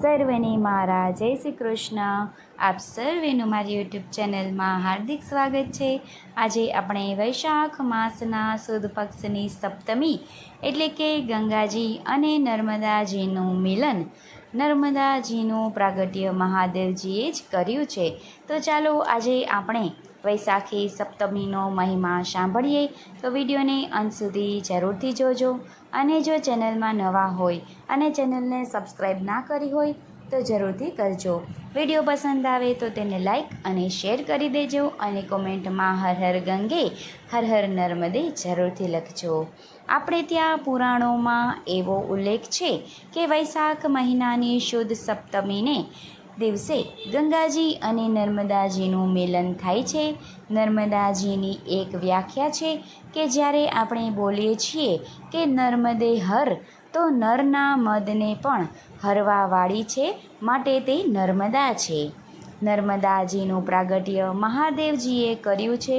સર્વને મારા, જય શ્રી કૃષ્ણ. આપ સર્વેનું મારી યુટ્યુબ ચેનલમાં હાર્દિક સ્વાગત છે. આજે આપણે વૈશાખ માસના સુદ પક્ષની સપ્તમી એટલે કે ગંગાજી અને નર્મદાજીનું મિલન નર્મદાજીનું પ્રાગટ્ય મહાદેવજીએ જ કર્યું છે. તો ચાલો આજે આપણે વૈશાખી સપ્તમીનો મહિમા સાંભળીએ. તો વિડીયોને અંત સુધી જરૂરથી જોજો. અને જો ચેનલમાં નવા હોય અને ચેનલને સબસ્ક્રાઈબ ના કરી હોય તો જરૂરથી કરજો. વીડિયો પસંદ આવે તો તેને લાઇક અને શેર કરી દેજો અને કોમેન્ટમાં હર હર ગંગે, હર હર નર્મદે જરૂરથી લખજો. આપણે ત્યાં પુરાણોમાં એવો ઉલ્લેખ છે કે વૈશાખ મહિનાની શુદ્ધ સપ્તમીને દિવસે ગંગાજી અને નર્મદાજીનું મિલન થાય છે. નર્મદાજીની એક વ્યાખ્યા છે કે જ્યારે આપણે બોલીએ છીએ કે નર્મદે હર તો નરના મદને પણ હરવાવાળી છે, માટે તે નર્મદા છે. નર્મદાજીનું પ્રાગટ્ય મહાદેવજીએ કર્યું છે.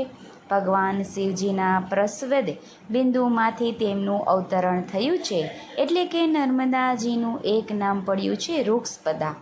ભગવાન શિવજીના પ્રસ્વદ બિંદુમાંથી તેમનું અવતરણ થયું છે, એટલે કે નર્મદાજીનું એક નામ પડ્યું છે વૃક્ષપદા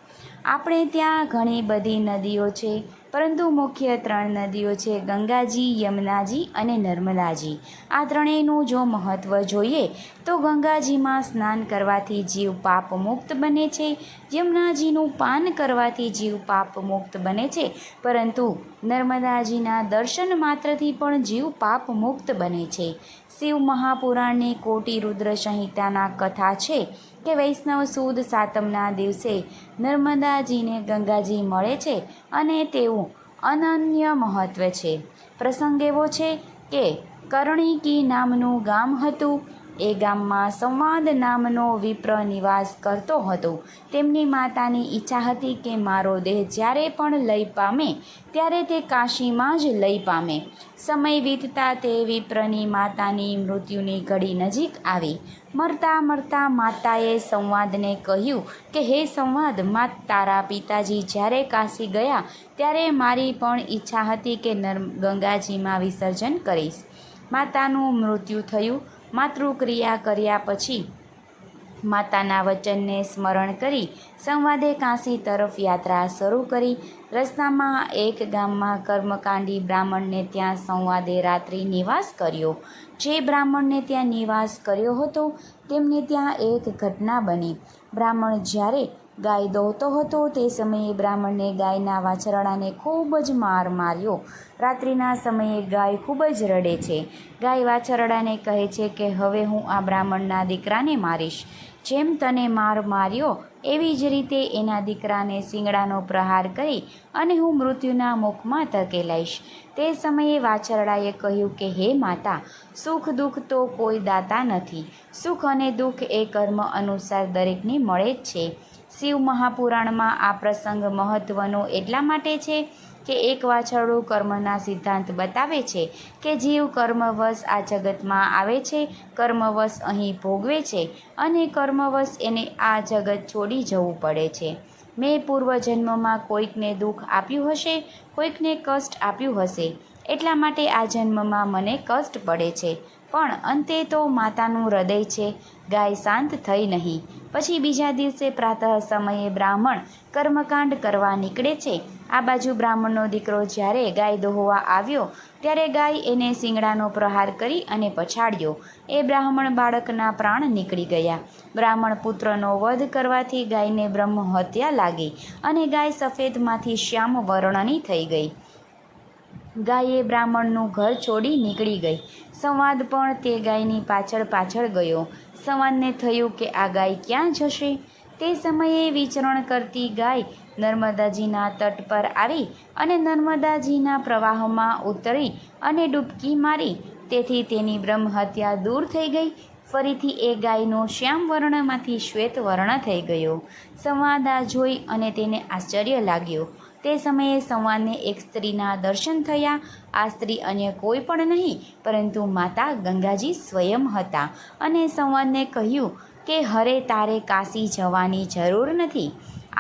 આપણે ત્યાં ઘણી બધી નદીઓ છે પરંતુ મુખ્ય ત્રણ નદીઓ છે ગંગાજી, યમુનાજી અને નર્મદાજી. આ ત્રણેયનું જો મહત્ત્વ જોઈએ, તો ગંગાજીમાં સ્નાન કરવાથી જીવ પાપ મુક્ત બને છે, યમુનાજીનું પાન કરવાથી જીવ પાપ મુક્ત બને છે, પરંતુ નર્મદાજીના દર્શન માત્રથી પણ જીવ પાપ મુક્ત બને છે. શિવ મહાપુરાણની કોટી રુદ્ર સંહિતાના કથા છે કે વૈષ્ણવ સુદ સાતમના દિવસે નર્મદાજીને ગંગાજી મળે છે અને તેવું અનન્ય મહત્ત્વ છે. પ્રસંગ એવો છે કે કરણીકી નામનું ગામ હતું. એ ગામમાં સંવાદ નામનો વિપ્ર નિવાસ કરતો હતો. તેમની માતાની ઈચ્છા હતી કે મારો દેહ જ્યારે પણ લઈ પામે, ત્યારે તે કાશીમાં જ લઈ પામે. સમય વીતતા તે વિપ્રની માતાની મૃત્યુની ઘડી નજીક આવી. મરતા મરતા માતાએ સંવાદને કહ્યું કે, હે સંવાદ, મા, તારા પિતાજી જ્યારે કાશી ગયા ત્યારે મારી પણ ઈચ્છા હતી કે નર્મ ગંગાજીમાં વિસર્જન કરીશ. માતાનું મૃત્યુ થયું. માતૃક્રિયા કર્યા પછી માતાના વચનને સ્મરણ કરી સંવાદે કાશી તરફ યાત્રા શરૂ કરી. રસ્તામાં એક ગામમાં કર્મકાંડી બ્રાહ્મણને ત્યાં સંવાદે રાત્રિ નિવાસ કર્યો. જે બ્રાહ્મણને ત્યાં નિવાસ કર્યો હતો, તેમને ત્યાં એક ઘટના બની. બ્રાહ્મણ જ્યારે ગાય દોહતો હતો તે સમયે બ્રાહ્મણને ગાયના વાછરડાને ખૂબ જ માર માર્યો. રાત્રિના સમયે ગાય ખૂબ જ રડે છે. ગાય વાછરડાને કહે છે કે, હવે હું આ બ્રાહ્મણના દીકરાને મારીશ. જેમ તને માર માર્યો, એવી જ રીતે એના દીકરાને શિંગડાનો પ્રહાર કરી અને હું મૃત્યુના મુખમાં ધકેલાઈશ તે સમયે વાછરડાએ કહ્યું કે, હે માતા, સુખ દુઃખ તો કોઈ દાતા નથી. સુખ અને દુઃખ એ કર્મ અનુસાર દરેકને મળે જ છે. શિવ મહાપુરાણમાં આ પ્રસંગ મહત્ત્વનો એટલા માટે છે કે એક વાછરડું કર્મના સિદ્ધાંત બતાવે છે કે જીવ કર્મવશ આ જગતમાં આવે છે, કર્મવશ અહીં ભોગવે છે અને કર્મવશ એને આ જગત છોડી જવું પડે છે. મેં પૂર્વજન્મમાં કોઈકને દુઃખ આપ્યું હશે, કોઈકને કષ્ટ આપ્યું હશે એટલા માટે આ જન્મમાં મને કષ્ટ પડે છે. પણ અંતે તો માતાનું હૃદય છે. ગાય શાંત થઈ નહીં. પછી બીજા દિવસે પ્રાતઃ સમયે બ્રાહ્મણ કર્મકાંડ કરવા નીકળે છે. આ બાજુ બ્રાહ્મણનો દીકરો જ્યારે ગાય દોહવા આવ્યો, ત્યારે ગાય એને શિંગડાનો પ્રહાર કરી અને પછાડ્યો. એ બ્રાહ્મણ બાળકના પ્રાણ નીકળી ગયા. બ્રાહ્મણ પુત્રનો વધ કરવાથી ગાયને બ્રહ્મ હત્યા લાગી અને ગાય સફેદમાંથી શ્યામ વર્ણની થઈ ગઈ. ગાયે બ્રાહ્મણનું ઘર છોડી નીકળી ગઈ. સંવાદ પણ તે ગાયની પાછળ પાછળ ગયો. સંવાદને થયું કે આ ગાય ક્યાં જશે? તે સમયે વિચરણ કરતી ગાય નર્મદાજીના તટ પર આવી અને નર્મદાજીના પ્રવાહમાં ઉતરી અને ડૂબકી મારી. તેથી તેની બ્રહ્મ હત્યા દૂર થઈ ગઈ. ફરીથી એ ગાયનો શ્યામ વર્ણમાંથી શ્વેત વર્ણ થઈ ગયો. સંવાદ આ જોઈ અને તેને આશ્ચર્ય લાગ્યો. તે સમયે સંવાદને એક સ્ત્રીના દર્શન થયા. આ સ્ત્રી અન્ય કોઈ પણ નહીં, પરંતુ માતા ગંગાજી સ્વયં હતા અને સંવાદને કહ્યું કે, હરે તારે કાશી જવાની જરૂર નથી.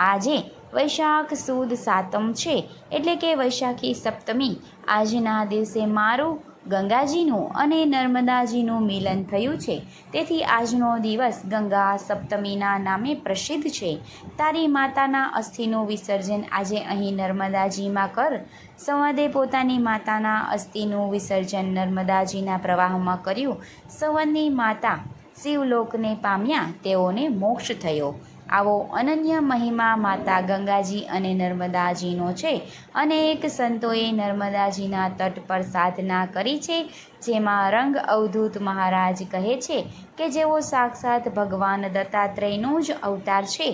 આજે વૈશાખ સુદ સાતમ છે, એટલે કે વૈશાખી સપ્તમી. આજના દિવસે મારું ગંગાજીનું અને નર્મદાજીનું મિલન થયું છે. તેથી આજનો દિવસ ગંગા સપ્તમીના નામે પ્રસિદ્ધ છે. તારી માતાના અસ્થિનું વિસર્જન આજે અહીં નર્મદાજીમાં કર. સંવાદે પોતાની માતાના અસ્થિનું વિસર્જન નર્મદાજીના પ્રવાહમાં કર્યું. સંવાદની માતા શિવલોકને પામ્યા, તેઓને મોક્ષ થયો. આવો અનન્ય મહિમા માતા ગંગાજી અને નર્મદાજીનો છે. અનેક સંતોએ નર્મદાજીના તટ પર સાધના કરી છે, જેમાં રંગ અવધૂત મહારાજ કહે છે કે જેઓ સાક્ષાત ભગવાન દત્તાત્રેયનો જ અવતાર છે.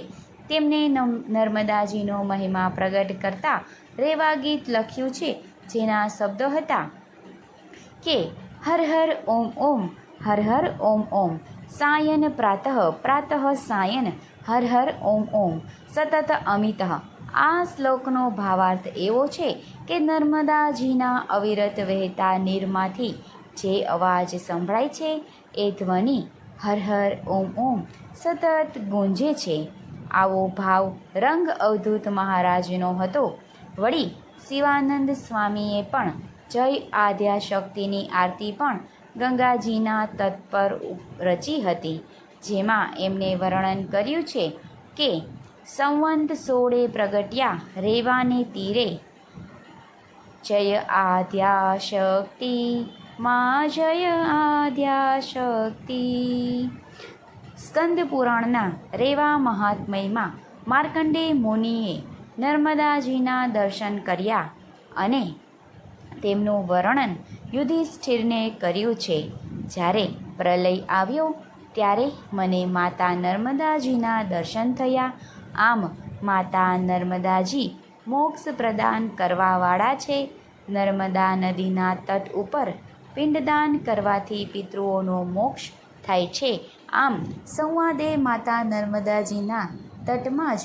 તેમને નર્મદાજીનો મહિમા પ્રગટ કરતા રેવા ગીત લખ્યું છે, જેના શબ્દો હતા કે હર હર ઓમ ઓમ, હર હર ઓમ ઓમ, સાયન પ્રાતઃ પ્રાતઃ સાયન હર હર ઓમ ઓમ. સતત અમિત. આ શ્લોકનો ભાવાર્થ એવો છે કે નર્મદાજીના અવિરત વહેતા નીરમાંથી જે અવાજ સંભળાય છે એ ધ્વનિ હર હર ઓમ ઓમ સતત ગુંજે છે. આવો ભાવ રંગ અવધૂત મહારાજનો હતો. વળી શિવાનંદ સ્વામીએ પણ જય આદ્યાશક્તિની આરતી પણ ગંગાજીના તત્પર રચી હતી. જેમાં એમને વર્ણન કર્યું છે કે સંવંત સોળે પ્રગટ્યા રેવાને તીરે. જય આદ્યાશક્તિ, મા જય આદ્યાશક્તિ. સ્કંદ પુરાણના રેવા મહાત્મયમાં માર્કંડે મુનિએ નર્મદાજીના દર્શન કર્યા અને તેમનું વર્ણન યુધિષ્ઠિરને કર્યું છે. જ્યારે પ્રલય આવ્યો ત્યારે મને માતા નર્મદાજીના દર્શન થયા. આમ માતા નર્મદાજી મોક્ષ પ્રદાન કરવાવાળા છે. નર્મદા નદીના તટ ઉપર પિંડદાન કરવાથી પિતૃઓનો મોક્ષ થાય છે. આમ સંવાદે માતા નર્મદાજીના તટમાં જ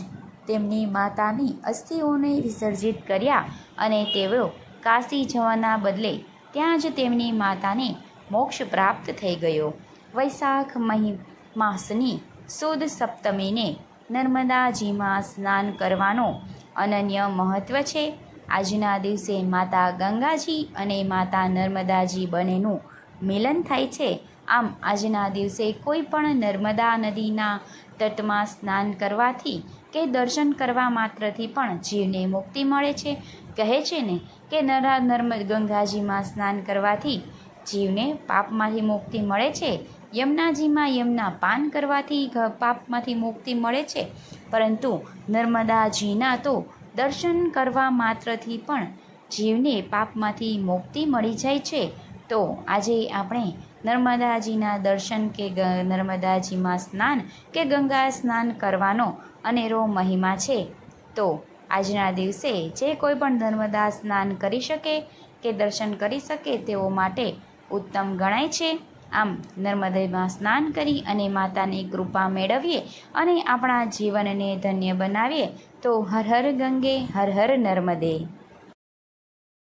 તેમની માતાની અસ્થિઓને વિસર્જિત કર્યા અને તેઓ કાશી જવાના બદલે ત્યાં જ તેમની માતાને મોક્ષ પ્રાપ્ત થઈ ગયો. વૈશાખ મહી માસની સુદ સપ્તમીને નર્મદાજીમાં સ્નાન કરવાનો અનન્ય મહત્ત્વ છે. આજના દિવસે માતા ગંગાજી અને માતા નર્મદાજી બંનેનું મિલન થાય છે. આમ આજના દિવસે કોઈ પણ નર્મદા નદીના તટમાં સ્નાન કરવાથી કે દર્શન કરવા માત્રથી પણ જીવને મુક્તિ મળે છે. કહે છે ને કે નરા નર્મ ગંગાજીમાં સ્નાન કરવાથી જીવને પાપમાંથી મુક્તિ મળે છે. યમુનાજીમાં યમના પાન કરવાથી પાપમાંથી મુક્તિ મળે છે. પરંતુ નર્મદાજીના તો દર્શન કરવા માત્રથી પણ જીવને પાપમાંથી મુક્તિ મળી જાય છે. તો આજે આપણે નર્મદાજીના દર્શન કે નર્મદાજીમાં સ્નાન કે ગંગા સ્નાન કરવાનો અનેરો મહિમા છે. તો આજના દિવસે જે કોઈ પણ નર્મદા સ્નાન કરી શકે કે દર્શન કરી શકે તેઓ માટે ઉત્તમ ગણાય છે. આમ નર્મદામાં સ્નાન કરી અને માતાની કૃપા મેળવીએ અને આપણા જીવનને ધન્ય બનાવીએ. તો હર હર ગંગે, હર હર નર્મદે.